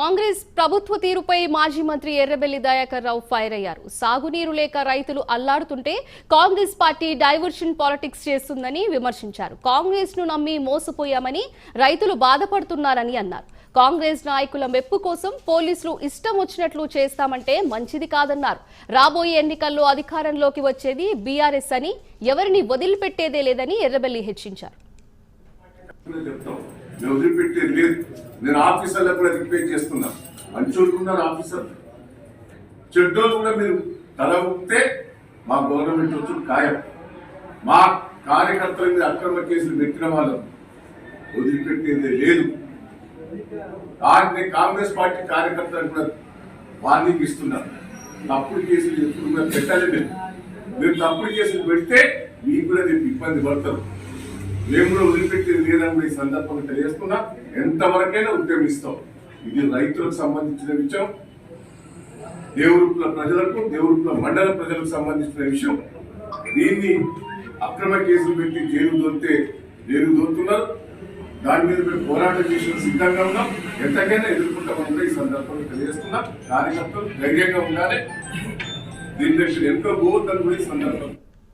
కాంగ్రెస్ ప్రభుత్వ తీరుపై మాజీ మంత్రి ఎర్రబెల్లి దయాకర్ రావు ఫైర్ అయ్యారు. సాగునీరు లేక రైతులు అల్లాడుతుంటే కాంగ్రెస్ పార్టీ డైవర్షన్ పాలిటిక్స్ చేస్తుందని విమర్శించారు. కాంగ్రెస్ను నమ్మి మోసపోయామని రైతులు బాధపడుతున్నారని అన్నారు. కాంగ్రెస్ నాయకుల మెప్పు కోసం పోలీసులు ఇష్టం వచ్చినట్లు చేస్తామంటే మంచిది కాదన్నారు. రాబోయే ఎన్నికల్లో అధికారంలోకి వచ్చేది బీఆర్ఎస్ అని ఎవరిని వదిలిపెట్టేదే లేదని ఎర్రబెల్లి హెచ్చించారు. నేను ఆఫీసర్లకు కూడా రిక్వెస్ట్ చేస్తున్నా. మంచోళ్ళు ఉన్నారు ఆఫీసర్ చెడ్డోళ్ళు కూడా మీరు. తల ఊపితే మా గవర్నమెంట్ వచ్చి ఖాయం. మా కార్యకర్తల మీద అక్రమ కేసులు పెట్టిన వాళ్ళు. వదిలిపెట్టేది లేదు. కాంగ్రెస్ కాంగ్రెస్ పార్టీ కార్యకర్తలకు కూడా వార్నింగ్ ఇస్తున్నారు. తప్పుడు కేసులు ఎప్పుడు కూడా పెట్టాలి మీరు మీరు తప్పుడు కేసులు పెడితే మీకు కూడా రేపు ఇబ్బంది పడతారు. మేము కూడా వదిలిపెట్టేది లేదని కూడా ఈ సందర్భంగా తెలియజేస్తున్నా. ఎంతవరకైనా ఉద్యమిస్తాం. ఇది రైతులకు సంబంధించిన విషయం దేవుడుల ప్రజలకు దేవుడుల మండల ప్రజలకు సంబంధించిన విషయం. దీన్ని అక్రమ కేసులు పెట్టి జైలు దొరికితే జైలు దొరుకుతున్నారు. దాని మీద మేము పోరాటం చేసిన సిద్ధంగా ఉన్నాం. ఎంతకైనా ఎదుర్కొంటామని కూడా ఈ సందర్భంగా తెలియజేస్తున్నా. కార్యకర్తలు ధైర్యంగా ఉండాలి. దీని దగ్గర ఎంతో పోవద్దని కూడా ఈ సందర్భం